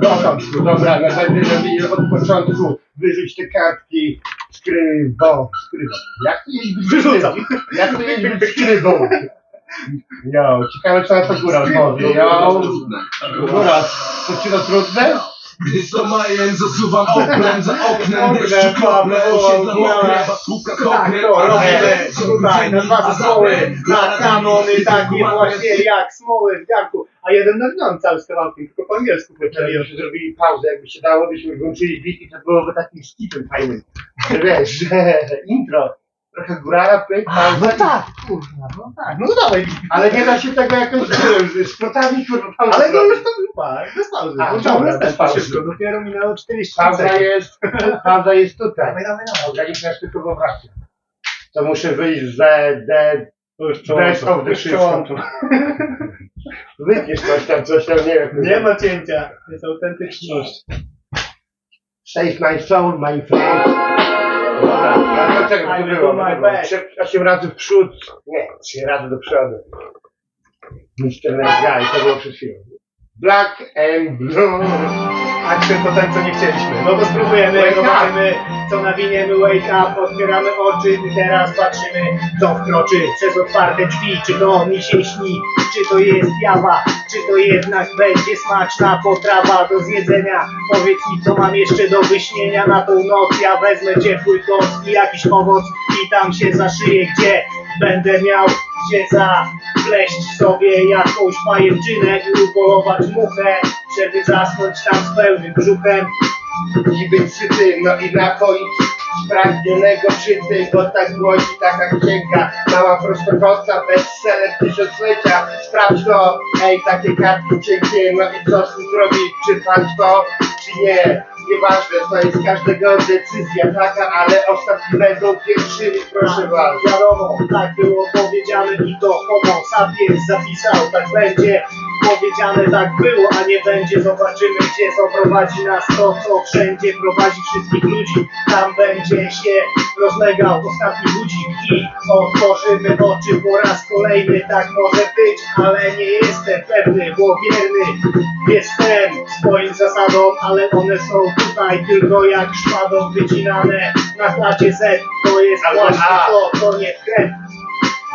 początku, dobra, na razie żeby od początku wyrzuć te kartki skrybą, skrybą. Jak to jest Wyrzucam. Jak to jest być skrybą? Jo, ciekawe co na to góra odpowie, jo. Góra, to ci to trudne? Gdy to majem zasuwam oknem za oknem Oknem, Deszcz krople osiedla mokre Puka kokrem, robimy nagle tutaj na dwa zespoły, na kanony takie właśnie jak smoły w garku, a jeden nagnął cały z kawałkiem, tylko po angielsku powiedzieli. Jakbyśmy zrobili pauzę, jakby się dało, byśmy włączyli beat i to byłoby takim skipem fajnym. Że wiesz, że intro, trochę górala, pyk, pauza. No tak, kurwa, no tak, no dawaj. Ale nie da się tego jakoś z kurwa, Ale no zrobić. już to chyba, bez pauzy. A, No dobra, bez pauzy. szybko, dopiero minęło 40 Pauza sekund. jest, pauza jest tutaj. Dawaj, dawaj, dawaj. Ograniczasz tylko wyobraźnię. To muszę wyjść ze, de, To już już wszystko. Wytniesz coś tam, coś tam, nie wiem. Nie ma cięcia, jest autentyczność. Save my soul, my friend. Dobra, dlaczego I to było? trzy- Osiem razy w przód. Nie, trzy razy do przodu. Mr. Nice Guy, to było przed chwilą. Black and blue. Akcent to ten, co nie chcieliśmy. No to spróbujemy, Wake up. co nawiniemy, wake up, otwieramy oczy i teraz patrzymy, co wkroczy przez otwarte drzwi. Czy to mi się śni, czy to jest jawa, czy to jednak będzie smaczna potrawa do zjedzenia. Powiedz mi, co mam jeszcze do wyśnienia na tą noc. Ja wezmę ciepły koc i jakiś owoc i tam się zaszyję, gdzie będę miał gdzie zapleść sobie jakąś pajęczynę i upolować muchę, żeby zasnąć tam z pełnym brzuchem. I być syty, no i napoić spragnionego czyty, bo tak głosi taka księga. Mała prostokątna, bestseller tysiąclecia. Sprawdź to, ej, takie kartki cienkie, no i co z tym zrobić? Czy pan to, czy nie? Nieważne, to jest każdego decyzja taka, ale ostatni będą pierwszymi, proszę was. Wiadomo, tak było powiedziane i to homo sapiens zapisał, tak będzie powiedziane, tak było, a nie będzie. Zobaczymy, gdzie zaprowadzi nas to, co wszędzie prowadzi wszystkich ludzi. Tam będzie się rozlegał ostatni budzik i otworzymy oczy po raz kolejny. Tak może być, ale nie jestem pewny, bo wierny jestem swoim zasadom, ale one są tutaj tylko jak szpadą wycinane na klacie Z. To jest właśnie to, co nie wkręt.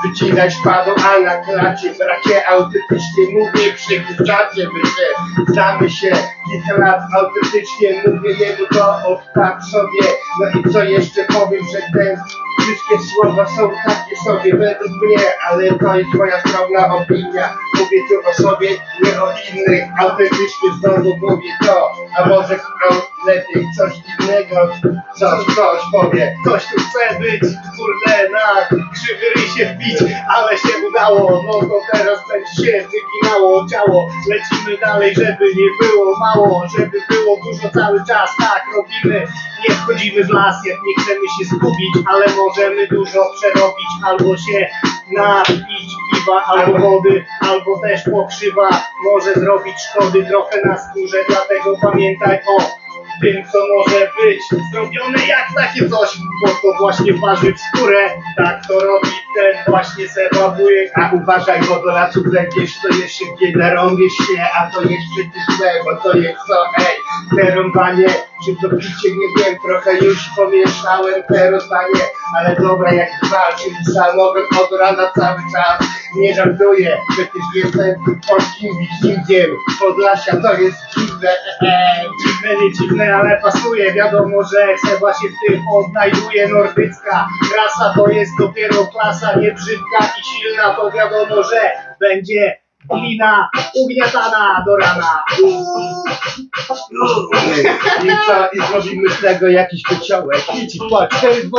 Wycinać padą, a na klacie. Bracie autentycznie mówię, przegryzacie wy się, znamy się. Kilka lat, autentycznie mówię jemu to tak sobie, no i co jeszcze powiem, że te wszystkie słowa są takie sobie według mnie, ale to jest moja skromna opinia, mówię tu o sobie, nie o innych, autentycznie znowu mówię to, a może lepiej coś innego, coś, coś powie. Ktoś tu chce być, kurde, na krzywy się wbić, ale się udało, no to teraz będzie się wyginało ciało. Lecimy dalej, żeby nie było mało, żeby było dużo cały czas, tak robimy. Nie wchodzimy w las, jak nie chcemy się zgubić, ale możemy dużo przerobić, albo się napić piwa, albo wody, albo też pokrzywa. Może zrobić szkody trochę na skórze, dlatego pamiętaj o tym, co może być zrobione jak takie coś, bo to właśnie waży w skórę, tak to robi ten właśnie Seba Wujek. A uważaj, bo do lasu wleziesz, to jeszcze szybciej narąbiesz się, a to jest przecież złe, bo to jest co, ej, te rąbanie, czy to picie, nie wiem, trochę już pomieszałem te rozdanie, ale dobra jak dwa, czyli samochód od rana cały czas, nie żartuję, przecież jestem polskim wikingiem, Podlasia to jest dziwne, ej. Dziwne, nie dziwne, ale pasuje. Wiadomo, że Seba się w tym odnajduje. Nordycka rasa to jest dopiero klasa nie brzydka i silna. To wiadomo, że będzie glina ugniatana do rana. I co, i zrobimy z tego jakiś kociołek. Idź, płacz, to jest